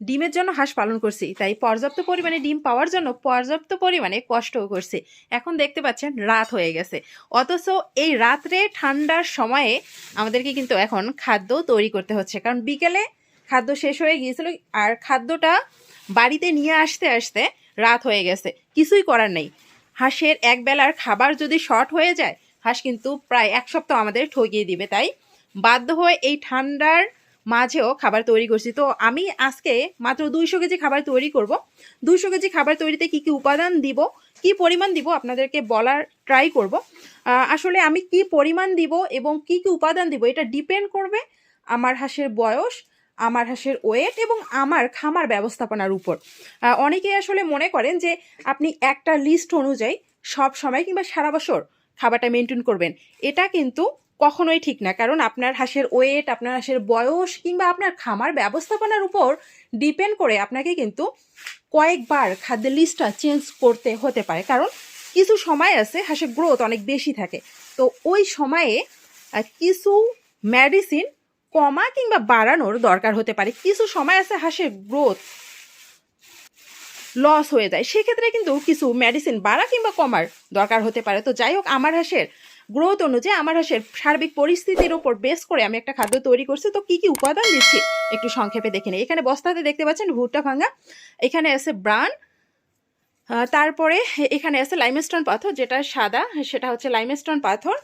ডিমের জন্য হাঁস পালন করছি, তাই পর্যাপ্ত পরিমাণে ডিম পাওয়ার জন্য পর্যাপ্ত পরিমাণে কষ্টও করছি। এখন দেখতে পাচ্ছেন রাত হয়ে গেছে। অথচ এই রাত্রে ঠান্ডার সময়ে আমাদেরকে কিন্তু এখন খাদ্য তৈরি করতে হচ্ছে। কারণ বিকেলে খাদ্য শেষ হয়ে গিয়েছিল আর খাদ্যটা বাড়িতে নিয়ে আসতে আসতে রাত হয়ে গেছে। কিছুই করার নেই। হাঁসের এক বেলার খাবার যদি শর্ট হয়ে যায়, হাঁস কিন্তু প্রায় এক সপ্তাহ আমাদের ঠকিয়ে দিবে। তাই বাধ্য হয়ে এই ঠান্ডার মাঝেও খাবার তৈরি করছি। তো আমি আজকে মাত্র দুইশো কেজি খাবার তৈরি করব। দুইশো কেজি খাবার তৈরিতে কি কি উপাদান দিব, কি পরিমাণ দিব আপনাদেরকে বলার ট্রাই করব। আসলে আমি কি পরিমাণ দিব এবং কি কি উপাদান দিব এটা ডিপেন্ড করবে আমার হাঁসের বয়স, আমার হাঁসের ওয়েট এবং আমার খামার ব্যবস্থাপনার উপর। অনেকেই আসলে মনে করেন যে আপনি একটা লিস্ট অনুযায়ী সব সময় কিংবা সারা বছর খাবারটা মেনটেন করবেন। এটা কিন্তু কখনোই ঠিক না। কারণ আপনার হাঁসের ওয়েট আপনার হাঁসের বয়স কিংবা আপনার খামার ব্যবস্থাপনার উপর ডিপেন্ড করে আপনাকে কিন্তু কয়েকবার খাদ্যের লিস্টটা চেঞ্জ করতে হতে পারে। কারণ কিছু সময় আছে হাঁসের গ্রোথ অনেক বেশি থাকে। তো ওই সময়ে কিছু মেডিসিন কমা কিংবা বাড়ানোর দরকার হতে পারে। কিছু সময় আছে হাঁসের গ্রোথ লস হয়ে যায়। সেক্ষেত্রে কিন্তু কিছু মেডিসিন বাড়া কিংবা কমার দরকার হতে পারে। তো যাই হোক, আমার হাঁসের গ্রোথ অনুযায়ী আমার হাঁসের সার্বিক পরিস্থিতির উপর বেস করে আমি একটা খাদ্য তৈরি করছি। তো কি কি উপাদান দিচ্ছি? একটু সংক্ষেপে দেখে নিই। এখানে বস্তাতে দেখতে পাচ্ছেন ভুট্টা ভাঙা, এখানে আছে ব্রান তারপরে এখানে আছে লাইমস্টোন পাথর, যেটা সাদা, সেটা হচ্ছে লাইমস্টোন পাথর।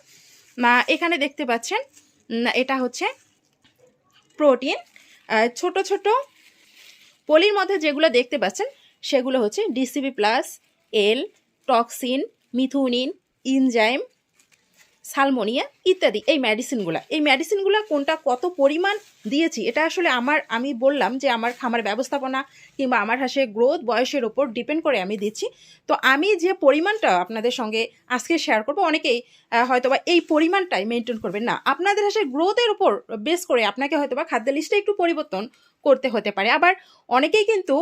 এখানে দেখতে পাচ্ছেন এটা হচ্ছে প্রোটিন ছোট ছোট পলির মধ্যে যেগুলো দেখতে পাচ্ছেন, সেগুলো হচ্ছে ডিসিবি প্লাস এল টক্সিন মিথুনিন ইনজাইম সালমোনিয়া ইত্যাদি, এই মেডিসিনগুলো এই মেডিসিনগুলো কোনটা কত পরিমাণ দিয়েছি, এটা আসলে আমার, আমি বললাম যে আমার খামার ব্যবস্থাপনা কিংবা আমার হাসে গ্রোথ বয়সের ওপর ডিপেন্ড করে আমি দিচ্ছি। তো আমি যে পরিমাণটা আপনাদের সঙ্গে আজকে শেয়ার করব, অনেকেই হয়তোবা এই পরিমাণটাই মেনটেন করবেন না। আপনাদের হাসে গ্রোথের উপর বেস করে আপনাকে হয়তোবা খাদ্য লিস্টে একটু পরিবর্তন করতে হতে পারে। আবার অনেকেই কিন্তু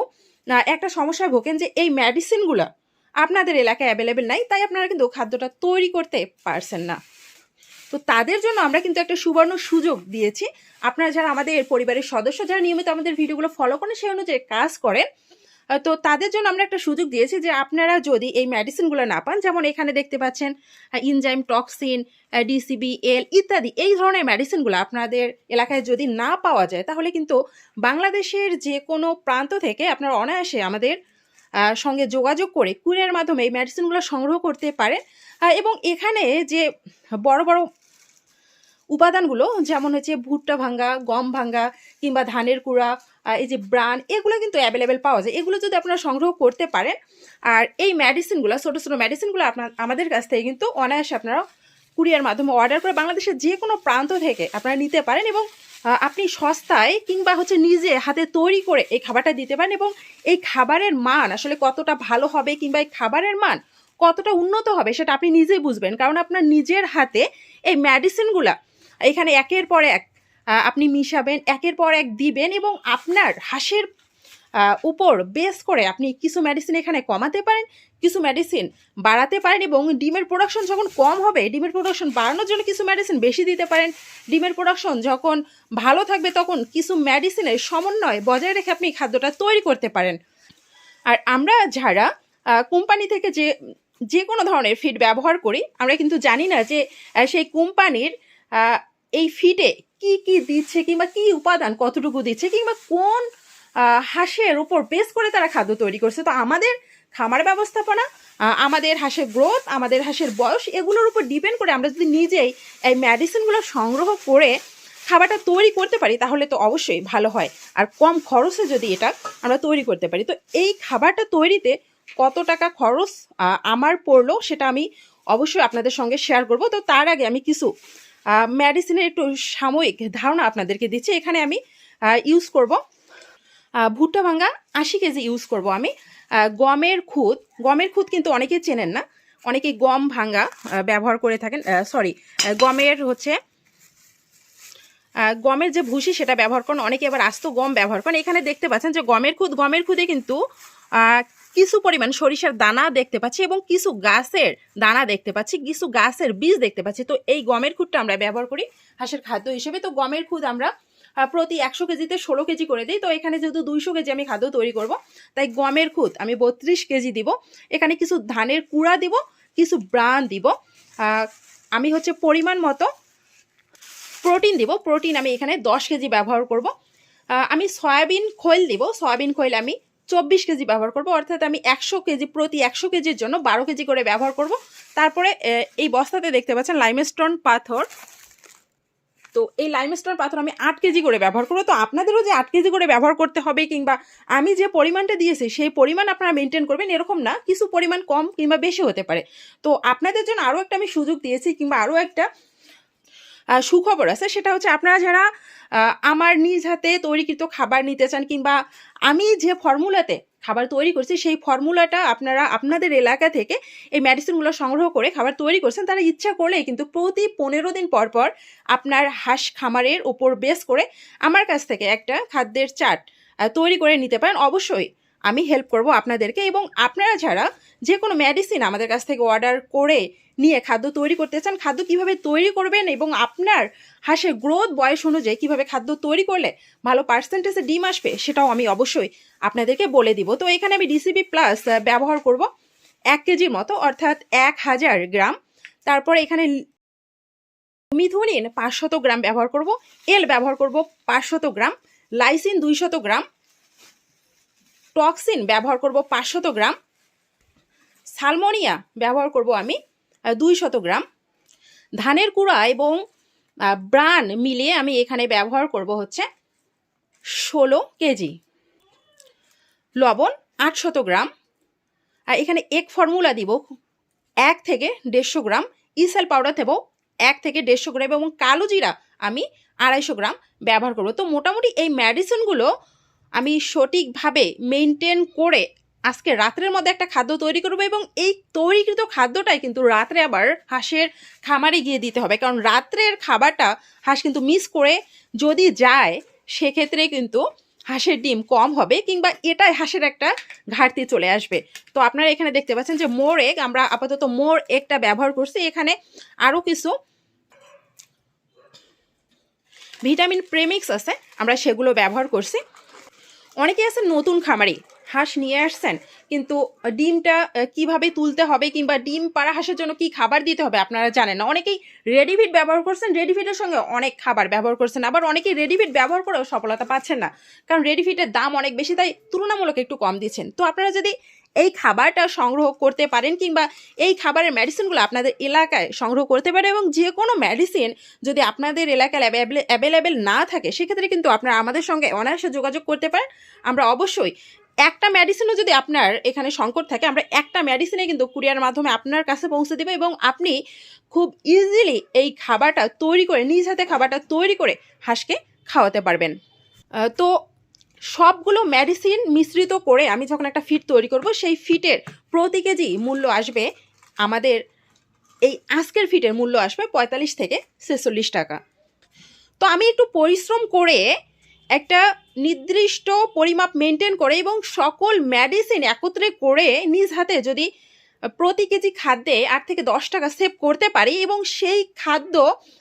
একটা সমস্যায় ভোগেন যে এই মেডিসিনগুলো আপনাদের এলাকায় অ্যাভেলেবেল নাই, তাই আপনারা কিন্তু খাদ্যটা তৈরি করতে পারছেন না। তো তাদের জন্য আমরা কিন্তু একটা সুবর্ণ সুযোগ দিয়েছি। আপনারা যারা আমাদের পরিবারের সদস্য, যারা নিয়মিত আমাদের ভিডিওগুলো ফলো করেন, সেই অনুযায়ী কাজ করেন। তো তাদের জন্য আমরা একটা সুযোগ দিয়েছি যে আপনারা যদি এই মেডিসিনগুলো না পান, যেমন এখানে দেখতে পাচ্ছেন ইনজাইম টক্সিন ডিসিবি এল ইত্যাদি, এই ধরনের মেডিসিনগুলো আপনাদের এলাকায় যদি না পাওয়া যায়, তাহলে কিন্তু বাংলাদেশের যে কোনো প্রান্ত থেকে আপনারা অনায়াসে আমাদের সঙ্গে যোগাযোগ করে কুরিয়ার মাধ্যমে এই মেডিসিনগুলো সংগ্রহ করতে পারেন। এবং এখানে যে বড় বড় উপাদানগুলো, যেমন হচ্ছে ভুট্টা ভাঙ্গা, গম ভাঙ্গা কিংবা ধানের কুড়া এই যে ব্রান এগুলো কিন্তু অ্যাভেলেবেল পাওয়া যায়। এগুলো যদি আপনারা সংগ্রহ করতে পারেন, আর এই মেডিসিনগুলো ছোটো ছোটো মেডিসিনগুলো আপনার, আমাদের কাছ থেকে কিন্তু অনায়াসে আপনারা কুরিয়ার মাধ্যমে অর্ডার করে বাংলাদেশের যে কোনো প্রান্ত থেকে আপনারা নিতে পারেন এবং আপনি সস্তায় কিংবা হচ্ছে নিজে হাতে তৈরি করে এই খাবারটা দিতে পারেন এবং এই খাবারের মান আসলে কতটা ভালো হবে কিংবা এই খাবারের মান কতটা উন্নত হবে সেটা আপনি নিজেই বুঝবেন। কারণ আপনার নিজের হাতে এই মেডিসিনগুলা এখানে একের পর এক আপনি মিশাবেন, একের পর এক দিবেন এবং আপনার হাঁসের উপর বেস করে আপনি কিছু মেডিসিন এখানে কমাতে পারেন, কিছু মেডিসিন বাড়াতে পারেন এবং ডিমের প্রোডাকশন যখন কম হবে, ডিমের প্রোডাকশন বাড়ানোর জন্য কিছু মেডিসিন বেশি দিতে পারেন। ডিমের প্রোডাকশন যখন ভালো থাকবে তখন কিছু মেডিসিনের সমন্বয় বজায় রেখে আপনি খাদ্যটা তৈরি করতে পারেন। আর আমরা যারা কোম্পানি থেকে যে যে কোনো ধরনের ফিড ব্যবহার করি, আমরা কিন্তু জানি না যে সেই কোম্পানির এই ফিডে কি কি দিচ্ছে কিংবা কি উপাদান কতটুকু দিচ্ছে কিংবা কোন হাঁসের উপর বেস করে তারা খাদ্য তৈরি করছে। তো আমাদের খামার ব্যবস্থাপনা আমাদের হাঁসের গ্রোথ আমাদের হাঁসের বয়স, এগুলোর উপর ডিপেন্ড করে আমরা যদি নিজেই এই মেডিসিনগুলো সংগ্রহ করে খাবারটা তৈরি করতে পারি, তাহলে তো অবশ্যই ভালো হয়। আর কম খরচে যদি এটা আমরা তৈরি করতে পারি। তো এই খাবারটা তৈরিতে কত টাকা খরচ আমার পড়ল সেটা আমি অবশ্যই আপনাদের সঙ্গে শেয়ার করব। তো তার আগে আমি কিছু মেডিসিনের একটু সাময়িক ধারণা আপনাদেরকে দিচ্ছি। এখানে আমি ইউজ করব। ভুট্টা ভাঙ্গা আশি কেজি ইউজ করব আমি। গমের খুদ গমের খুদ কিন্তু অনেকেই চেনেন না। অনেকে গম ভাঙ্গা ব্যবহার করে থাকেন সরি গমের হচ্ছে গমের যে ভুসি সেটা ব্যবহার করেন, অনেকে আবার আস্ত গম ব্যবহার করেন। এখানে দেখতে পাচ্ছেন যে গমের খুদ গমের খুদে কিন্তু কিছু পরিমাণ সরিষার দানা দেখতে পাচ্ছি এবং কিছু গাছের দানা দেখতে পাচ্ছি, কিছু গাছের বীজ দেখতে পাচ্ছি। তো এই গমের খুদটা আমরা ব্যবহার করি হাঁসের খাদ্য হিসেবে। তো গমের খুদ আমরা প্রতি একশো কেজিতে ষোলো কেজি করে দিই। তো এখানে যেহেতু দুইশো কেজি আমি খাদ্য তৈরি করব, তাই গমের খুদ আমি বত্রিশ কেজি দিব। এখানে কিছু ধানের কুড়া দিব, কিছু ব্রান দিব। আমি হচ্ছে পরিমাণ মতো প্রোটিন দিব। প্রোটিন আমি এখানে দশ কেজি ব্যবহার করব। আমি সয়াবিন খৈল দিব। সয়াবিন খৈল আমি চব্বিশ কেজি ব্যবহার করব, অর্থাৎ আমি একশো কেজি, প্রতি একশো কেজির জন্য বারো কেজি করে ব্যবহার করব। তারপরে এই বস্তাতে দেখতে পাচ্ছেন লাইমস্টোন পাথর। তো এই লাইমস্টোন পাথর আমি আট কেজি করে ব্যবহার করব। তো আপনাদেরও যে আট কেজি করে ব্যবহার করতে হবে কিংবা আমি যে পরিমাণটা দিয়েছি, সেই পরিমাণ আপনারা মেনটেন করবেন, এরকম না। কিছু পরিমাণ কম কিংবা বেশি হতে পারে। তো আপনাদের জন্য আরও একটা আমি সুযোগ দিয়েছি কিংবা আরও একটা সুখবর আছে। সেটা হচ্ছে আপনারা যারা আমার নিজ হাতে তৈরিকৃত খাবার নিতে চান কিংবা আমি যে ফর্মুলাতে খাবার তৈরি করছি, সেই ফর্মুলাটা আপনারা, আপনাদের এলাকা থেকে এই মেডিসিনগুলো সংগ্রহ করে খাবার তৈরি করছেন, তারা ইচ্ছা করলে কিন্তু প্রতি পনেরো দিন পর পর আপনার হাঁস খামারের ওপর বেস করে আমার কাছ থেকে একটা খাদ্যের চাট তৈরি করে নিতে পারেন। অবশ্যই আমি হেল্প করব আপনাদেরকে এবং আপনারা ছাড়া যে কোনো মেডিসিন আমাদের কাছ থেকে অর্ডার করে নিয়ে খাদ্য তৈরি করতে চান, খাদ্য কীভাবে তৈরি করবেন এবং আপনার হাঁসের গ্রোথ বয়স অনুযায়ী কীভাবে খাদ্য তৈরি করলে ভালো পার্সেন্টেজে ডিম আসবে সেটাও আমি অবশ্যই আপনাদেরকে বলে দিব। তো এখানে আমি ডিসিবি প্লাস ব্যবহার করব এক কেজির মতো, অর্থাৎ এক হাজার গ্রাম। তারপর এখানে মিথুনিন পাঁচশত গ্রাম ব্যবহার করব, এল ব্যবহার করব পাঁচশত গ্রাম, লাইসিন দুইশত গ্রাম টক্সিন ব্যবহার করব পাঁচশত গ্রাম, সালমোনিয়া ব্যবহার করব আমি দুই শত গ্রাম। ধানের কুড়া এবং ব্রান মিলিয়ে আমি এখানে ব্যবহার করব হচ্ছে ষোলো কেজি। লবণ আটশত গ্রাম। আর এখানে এক ফর্মুলা দিব, এক থেকে দেড়শো গ্রাম। ইসাল পাউডার দেবো, এক থেকে দেড়শো গ্রাম এবং কালো জিরা আমি আড়াইশো গ্রাম ব্যবহার করব। তো মোটামুটি এই মেডিসিনগুলো আমি সঠিকভাবে মেনটেন করে আজকে রাত্রের মধ্যে একটা খাদ্য তৈরি করব এবং এই তৈরিকৃত খাদ্যটাই কিন্তু রাত্রে আবার হাঁসের খামারে গিয়ে দিতে হবে। কারণ রাত্রের খাবারটা হাঁস কিন্তু মিস করে যদি যায়, সেক্ষেত্রে কিন্তু হাঁসের ডিম কম হবে কিংবা এটাই হাঁসের একটা ঘাটতি চলে আসবে। তো আপনারা এখানে দেখতে পাচ্ছেন যে মোর এগ আমরা আপাতত মোর এগটা ব্যবহার করছি। এখানে আরও কিছু ভিটামিন প্রেমিক্স আছে, আমরা সেগুলো ব্যবহার করছি। অনেকে আছেন নতুন খামারে, হাঁস নিয়ে আসছেন, কিন্তু ডিমটা কীভাবে তুলতে হবে কিংবা ডিম পাড়া হাঁসের জন্য কি খাবার দিতে হবে আপনারা জানেন না। অনেকেই রেডিফিড ব্যবহার করছেন, রেডিফিডের সঙ্গে অনেক খাবার ব্যবহার করছেন, আবার অনেকেই রেডিফিড ব্যবহার করেও সফলতা পাচ্ছেন না, কারণ রেডিফিডের দাম অনেক বেশি, তাই তুলনামূলক একটু কম দিচ্ছেন। তো আপনারা যদি এই খাবারটা সংগ্রহ করতে পারেন কিংবা এই খাবারের মেডিসিনগুলো আপনাদের এলাকায় সংগ্রহ করতে পারে এবং যে কোনো মেডিসিন যদি আপনাদের এলাকায় অ্যাভেলেবেল না থাকে, সেক্ষেত্রে কিন্তু আপনারা আমাদের সঙ্গে অনায়াসে যোগাযোগ করতে পারেন। আমরা অবশ্যই একটা মেডিসিনও যদি আপনার এখানে সংকট থাকে, আমরা একটা মেডিসিনে কিন্তু কুরিয়ার মাধ্যমে আপনার কাছে পৌঁছে দেবে এবং আপনি খুব ইজিলি এই খাবারটা তৈরি করে, নিজ হাতে খাবারটা তৈরি করে হাঁসকে খাওয়াতে পারবেন। তো সবগুলো মেডিসিন মিশ্রিত করে আমি যখন একটা ফিট তৈরি করব, সেই ফিটের প্রতি কেজি মূল্য আসবে আমাদের, এই আজকের ফিটের মূল্য আসবে পঁয়তাল্লিশ থেকে ছেচল্লিশ টাকা। তো আমি একটু পরিশ্রম করে একটা নির্দিষ্ট পরিমাপ মেনটেন করে এবং সকল মেডিসিন একত্রে করে নিজ হাতে যদি প্রতি কেজি খাদ্যে আট থেকে দশ টাকা সেভ করতে পারি এবং সেই খাদ্য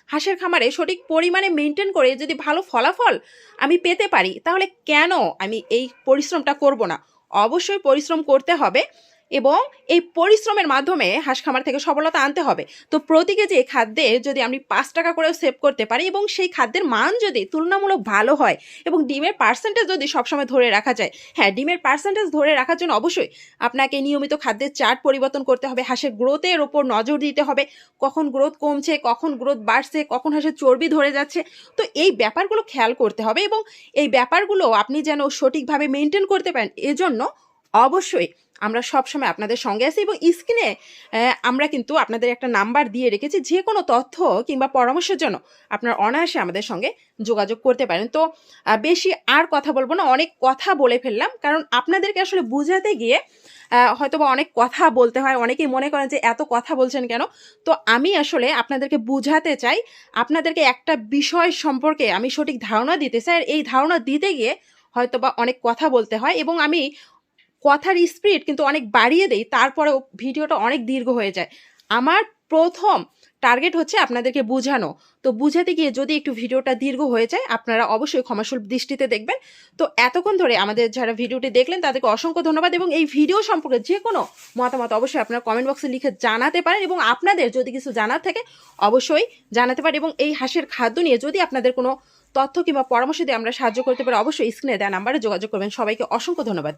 হাঁসের খামারে সঠিক পরিমাণে মেনটেন করে যদি ভালো ফলাফল আমি পেতে পারি, তাহলে কেন আমি এই পরিশ্রমটা করব না? অবশ্যই পরিশ্রম করতে হবে। এবং এই পরিশ্রমের মাধ্যমে হাঁস খামার থেকে সফলতা আনতে হবে। তো প্রতি কেজি এই খাদ্যে যদি আমি পাঁচ টাকা করেও সেভ করতে পারি এবং সেই খাদ্যের মান যদি তুলনামূলক ভালো হয় এবং ডিমের পার্সেন্টেজ যদি সবসময় ধরে রাখা যায় হ্যাঁ ডিমের পার্সেন্টেজ ধরে রাখার জন্য অবশ্যই আপনাকে নিয়মিত খাদ্যের চার্ট পরিবর্তন করতে হবে। হাঁসের গ্রোথের ওপর নজর দিতে হবে। কখন গ্রোথ কমছে, কখন গ্রোথ বাড়ছে, কখন হাঁসের চর্বি ধরে যাচ্ছে। তো এই ব্যাপারগুলো খেয়াল করতে হবে এবং এই ব্যাপারগুলো আপনি যেন সঠিকভাবে মেনটেন করতে পারেন, এজন্য অবশ্যই আমরা সবসময় আপনাদের সঙ্গে আছি এবং স্ক্রিনে আমরা কিন্তু আপনাদের একটা নাম্বার দিয়ে রেখেছি। যে কোনো তথ্য কিংবা পরামর্শের জন্য আপনার অনায়াসে আমাদের সঙ্গে যোগাযোগ করতে পারেন। তো বেশি আর কথা বলব না অনেক কথা বলে ফেললাম। কারণ আপনাদেরকে আসলে বোঝাতে গিয়ে আহ, হয়তোবা অনেক কথা বলতে হয়। অনেকেই মনে করেন যে এত কথা বলছেন কেন? তো আমি আসলে আপনাদেরকে বোঝাতে চাই। আপনাদেরকে একটা বিষয় সম্পর্কে আমি সঠিক ধারণা দিতে চাই। আর এই ধারণা দিতে গিয়ে হয়তোবা অনেক কথা বলতে হয় এবং আমি কথার স্পিড কিন্তু অনেক বাড়িয়ে দেই, তারপরেও ভিডিওটা অনেক দীর্ঘ হয়ে যায়। আমার প্রথম টার্গেট হচ্ছে আপনাদেরকে বোঝানো। তো বুঝাতে গিয়ে যদি একটু ভিডিওটা দীর্ঘ হয়ে যায়, আপনারা অবশ্যই ক্ষমাসুল দৃষ্টিতে দেখবেন। তো এতক্ষণ ধরে আমাদের যারা ভিডিওটি দেখলেন, তাদেরকে অসংখ্য ধন্যবাদ এবং এই ভিডিও সম্পর্কে যে কোনো মতামত অবশ্যই আপনারা কমেন্ট বক্সে লিখে জানাতে পারেন এবং আপনাদের যদি কিছু জানার থাকে, অবশ্যই জানাতে পারেন এবং এই হাঁসের খাদ্য নিয়ে যদি আপনাদের কোনো তথ্য কিংবা পরামর্শ দিয়ে আমরা সাহায্য করতে পারি, অবশ্যই স্ক্রিনে দেওয়া নাম্বারে যোগাযোগ করবেন। সবাইকে অসংখ্য ধন্যবাদ।